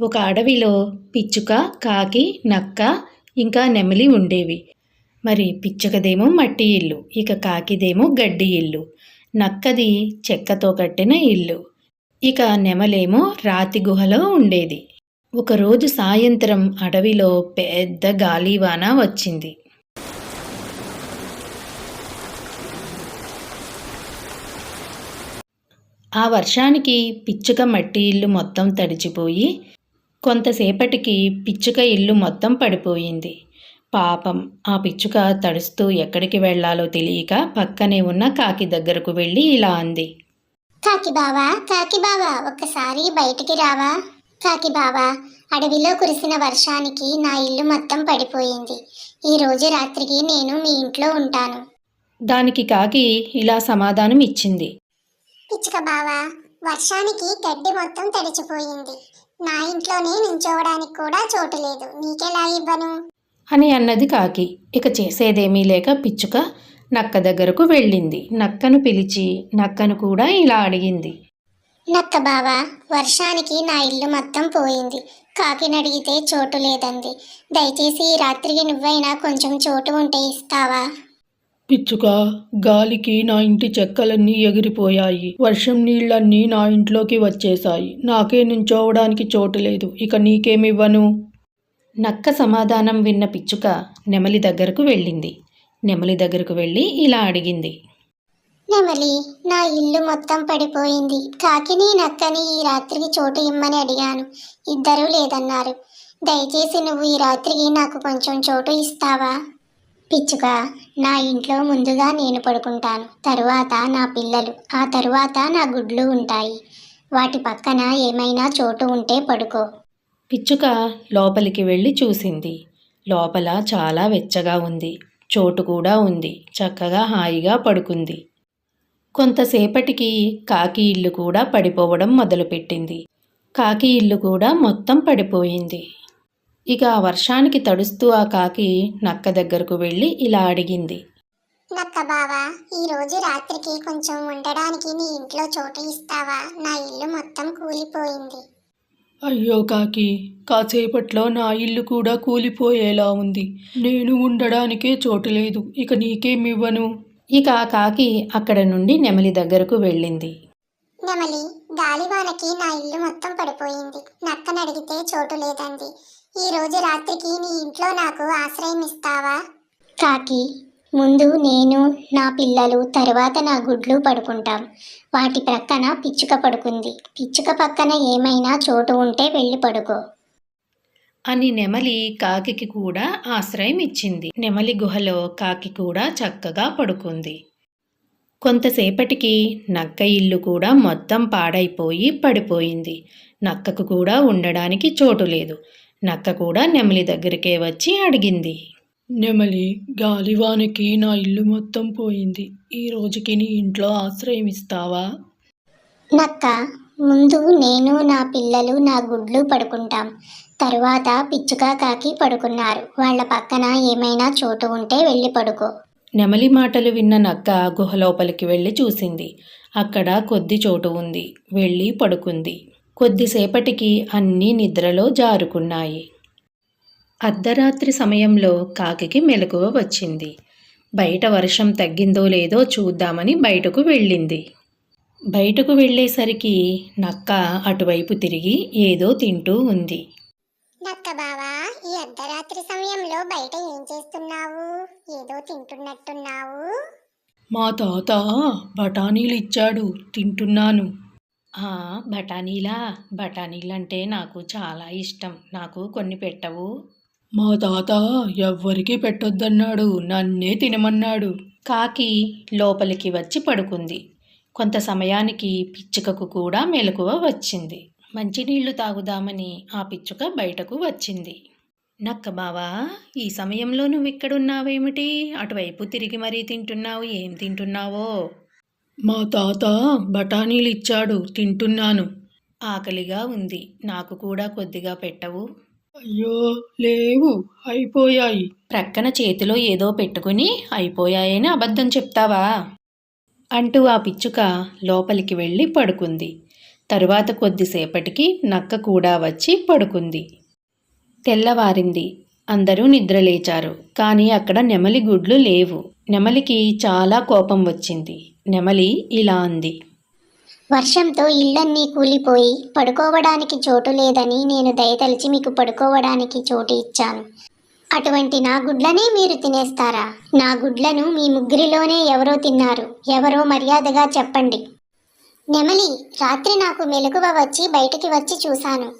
ఒక అడవిలో పిచ్చుక కాకి నక్క ఇంకా నెమలి ఉండేవి. మరి పిచ్చుకదేమో మట్టి ఇల్లు ఇక కాకిదేమో గడ్డి ఇల్లు. నక్కది చెక్కతో కట్టిన ఇల్లు. ఇక నెమలేమో రాతి గుహలో ఉండేది. ఒకరోజు సాయంత్రం అడవిలో పెద్ద గాలివాన వచ్చింది. ఆ వర్షానికి పిచ్చుక మట్టి ఇల్లు మొత్తం తడిచిపోయి కొంతసేపటికి పిచ్చుక ఇల్లు మొత్తం పడిపోయింది. పాపం ఆ పిచ్చుక తడుస్తూ ఎక్కడికి వెళ్ళాలో తెలియక పక్కనే ఉన్న కాకి దగ్గరకు వెళ్ళి ఇలా అంది. కాకి బావా కాకి బావా ఒక్కసారి బయటికి రావా? కాకి బావా అడవిలో కురిసిన వర్షానికి నా ఇల్లు మొత్తం పడిపోయింది. ఈ రోజు రాత్రికి నేను మీ ఇంట్లో ఉంటాను. దానికి కాకి ఇలా సమాధానం ఇచ్చింది. పిచ్చుక బావా వర్షానికి గడ్డి మొత్తం తడిచిపోయింది. నా ఇంట్లోనే నించోవడానికి కూడా చోటు లేదు. నీకెలా ఇవ్వను? అని అన్నది కాకి. ఇక చేసేదేమీ లేక పిచ్చుక నక్క దగ్గరకు వెళ్ళింది. నక్కను పిలిచి నక్కను కూడా ఇలా అడిగింది. నక్క బావా వర్షానికి నా ఇల్లు మొత్తం పోయింది. కాకిని అడిగితే చోటు లేదంది. దయచేసి ఈ రాత్రికి నువ్వైనా కొంచెం చోటు ఉంటే ఇస్తావా? పిచ్చుక గాలికి నా ఇంటి చెక్కలన్నీ ఎగిరిపోయాయి. వర్షం నీళ్ళన్నీ నా ఇంట్లోకి వచ్చేశాయి. నాకే నించోవడానికి చోటు లేదు. ఇక నీకేమివ్వను? నక్క సమాధానం విన్న పిచ్చుక నెమలి దగ్గరకు వెళ్ళింది. నెమలి దగ్గరకు వెళ్ళి ఇలా అడిగింది. నెమలి నా ఇల్లు మొత్తం పడిపోయింది. కాకిని నక్కని ఈ రాత్రికి చోటు ఇమ్మని అడిగాను. ఇద్దరూ లేదన్నారు. దయచేసి నువ్వు ఈ రాత్రికి నాకు కొంచెం చోటు ఇస్తావా? పిచ్చుక నా ఇంట్లో ముందుగా నేను పడుకుంటాను. తరువాత నా పిల్లలు ఆ తరువాత నా గుడ్లు ఉంటాయి. వాటి పక్కన ఏమైనా చోటు ఉంటే పడుకో. పిచ్చుక లోపలికి వెళ్ళి చూసింది. లోపల చాలా వెచ్చగా ఉంది. చోటు కూడా ఉంది. చక్కగా హాయిగా పడుకుంది. కొంతసేపటికి కాకి ఇల్లు కూడా పడిపోవడం మొదలుపెట్టింది. కాకి ఇల్లు కూడా మొత్తం పడిపోయింది. ఇక ఆ వర్షానికి తడుస్తూ ఆ కాకి నక్క దగ్గరకు వెళ్ళి ఇలా అడిగింది. నక్క బావా ఈ రోజు రాత్రికి కొంచెం ఉండడానికి నీ ఇంట్లో చోటు ఇస్తావా? నా ఇల్లు మొత్తం కూలిపోయింది. అయ్యో కాకి కాసేపట్లో నా ఇల్లు కూడా కూలిపోయేలా ఉంది. నేను ఉండడానికే చోటు లేదు ఇక నీకేమివ్వను ఇక ఆ కాకి అక్కడ నుండి నెమలి దగ్గరకు వెళ్ళింది. నెమలి గాలివానకి నా ఇల్లు మొత్తం పడిపోయింది. నక్కని అడిగితే చోటు లేదంది. ఈ రోజు రాత్రికి నీ ఇంట్లో నాకు ఆశ్రయం ఇస్తావా? కాకి ముందు నేను నా పిల్లలు తరువాత నా గుడ్లు పడుకుంటాం. వాటి ప్రక్కన పిచ్చుక పడుకుంది. పిచ్చుక పక్కన ఏమైనా చోటు ఉంటే వెళ్ళి పడుకో. అని నెమలి కాకికి కూడా ఆశ్రయం ఇచ్చింది. నెమలి గుహలో కాకి కూడా చక్కగా పడుకుంది. కొంతసేపటికి నక్క ఇల్లు కూడా మొత్తం పాడైపోయి పడిపోయింది. నక్కకు కూడా ఉండడానికి చోటు లేదు. నక్క కూడా నెమలి దగ్గరికే వచ్చి అడిగింది. నెమలి గాలివానకి నా ఇల్లు మొత్తం పోయింది. ఈ రోజుకి నీ ఇంట్లో ఆశ్రయం ఇస్తావా? నక్క ముందు నేను నా పిల్లలు నా గుడ్లు పడుకుంటాం. తరువాత పిచ్చుక కాకి పడుకున్నారు. వాళ్ళ పక్కన ఏమైనా చోటు ఉంటే వెళ్ళి పడుకో. నెమలి మాటలు విన్న నక్క గుహ లోపలికి వెళ్ళి చూసింది. అక్కడ కొద్ది చోటు ఉంది. వెళ్ళి పడుకుంది. కొద్దిసేపటికి అన్నీ నిద్రలో జారుకున్నాయి. అర్ధరాత్రి సమయంలో కాకికి మెలకువ వచ్చింది. బయట వర్షం తగ్గిందో లేదో చూద్దామని బయటకు వెళ్ళింది. బయటకు వెళ్ళేసరికి నక్క అటువైపు తిరిగి ఏదో తింటూ ఉంది. నక్క బావా ఈ అర్ధరాత్రి సమయంలో బయట ఏం చేస్తున్నావు? ఏదో తింటున్నట్టున్నావు? మా తాత బఠానీలు ఇచ్చాడు తింటున్నాను. బఠానీలా? బఠానీలంటే నాకు చాలా ఇష్టం. నాకు కొన్ని పెట్టవు. మా తాత ఎవ్వరికీ పెట్టొద్దన్నాడు. నన్నే తినమన్నాడు. కాకి లోపలికి వచ్చి పడుకుంది. కొంత సమయానికి పిచ్చుకకు కూడా మెలకువ వచ్చింది. మంచినీళ్ళు తాగుదామని ఆ పిచ్చుక బయటకు వచ్చింది. నక్క బావా ఈ సమయంలో నువ్వు ఇక్కడున్నావేమిటి అటువైపు తిరిగి మరీ తింటున్నావు. ఏం తింటున్నావో? మా తాత బఠానీలు ఇచ్చాడు తింటున్నాను. ఆకలిగా ఉంది. నాకు కూడా కొద్దిగా పెట్టవు. అయ్యో లేవు. అయిపోయాయి. ప్రక్కన చేతిలో ఏదో పెట్టుకుని అయిపోయాయని అబద్ధం చెప్తావా? అంటూ ఆ పిచ్చుక లోపలికి వెళ్ళి పడుకుంది. తరువాత కొద్దిసేపటికి నక్క కూడా వచ్చి పడుకుంది. తెల్లవారింది. అందరూ నిద్రలేచారు. కానీ అక్కడ నెమలి గుడ్లు లేవు. నెమలికి చాలా కోపం వచ్చింది. నెమలి ఇలా అంది. వర్షంతో ఇళ్ళన్నీ కూలిపోయి పడుకోవడానికి చోటు లేదని నేను దయతలిచి మీకు పడుకోవడానికి చోటు ఇచ్చాను. అటువంటి నా గుడ్లనే మీరు తినేస్తారా? నా గుడ్లను మీ ముగ్గురిలోనే ఎవరో తిన్నారు. ఎవరో మర్యాదగా చెప్పండి. నెమలి రాత్రి నాకు మెలకువ వచ్చి బయటికి వచ్చి చూశాను.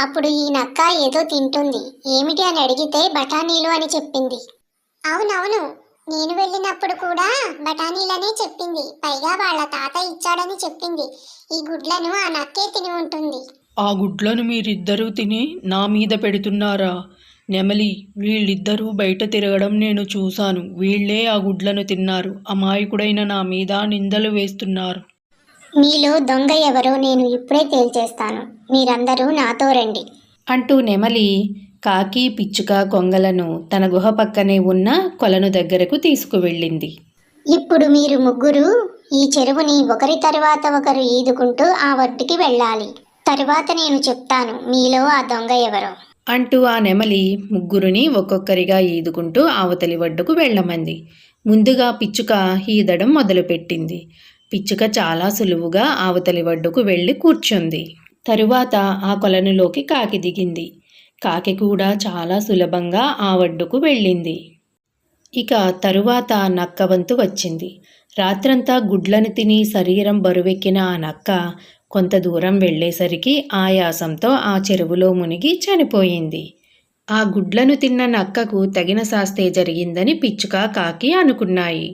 అప్పుడు ఈ నక్క ఏదో తింటుంది. ఏమిటి అని అడిగితే బఠానీలు అని చెప్పింది. అవునవును నేను వెళ్ళినప్పుడు కూడా బఠానీలనే చెప్పింది. పైగా వాళ్ళ తాత ఇచ్చాడని చెప్పింది. ఈ గుడ్లను ఆ నక్కే తిని ఉంటుంది. ఆ గుడ్లను మీరిద్దరూ తిని నా మీద పెడుతున్నారా? నెమలి వీళ్ళిద్దరూ బయట తిరగడం నేను చూశాను. వీళ్ళే ఆ గుడ్లను తిన్నారు. అమాయకుడైన నా మీద నిందలు వేస్తున్నారు. మీలో దొంగ ఎవరో నేను ఇప్పుడే తేల్చేస్తాను. మీరందరూ నాతో రండి. అంటూ నెమలి కాకి పిచ్చుక కొంగలను తన గుహ పక్కనే ఉన్న కొలను దగ్గరకు తీసుకువెళ్ళింది. ఇప్పుడు మీరు ముగ్గురు ఈ చెరువుని ఒకరి తర్వాత ఒకరు ఈదుకుంటూ ఆ ఒడ్డుకి వెళ్ళాలి. తరువాత నేను చెప్తాను మీలో ఆ దొంగ ఎవరో. అంటూ ఆ నెమలి ముగ్గురిని ఒక్కొక్కరిగా ఈదుకుంటూ అవతలి ఒడ్డుకు వెళ్ళమంది. ముందుగా పిచ్చుక ఈదడం మొదలుపెట్టింది. పిచ్చుక చాలా సులువుగా అవతలి ఒడ్డుకు వెళ్ళి కూర్చుంది. తరువాత ఆ కొలనులోకి కాకి దిగింది. కాకి కూడా చాలా సులభంగా ఆ ఒడ్డుకు వెళ్ళింది. ఇక తరువాత నక్క వంతు వచ్చింది. రాత్రంతా గుడ్లను తిని శరీరం బరువెక్కిన ఆ నక్క కొంత దూరం వెళ్ళేసరికి ఆయాసంతో ఆ చెరువులో మునిగి చనిపోయింది. ఆ గుడ్లను తిన్న నక్కకు తగిన శాస్తే జరిగిందని పిచ్చుక కాకి అనుకున్నాయి.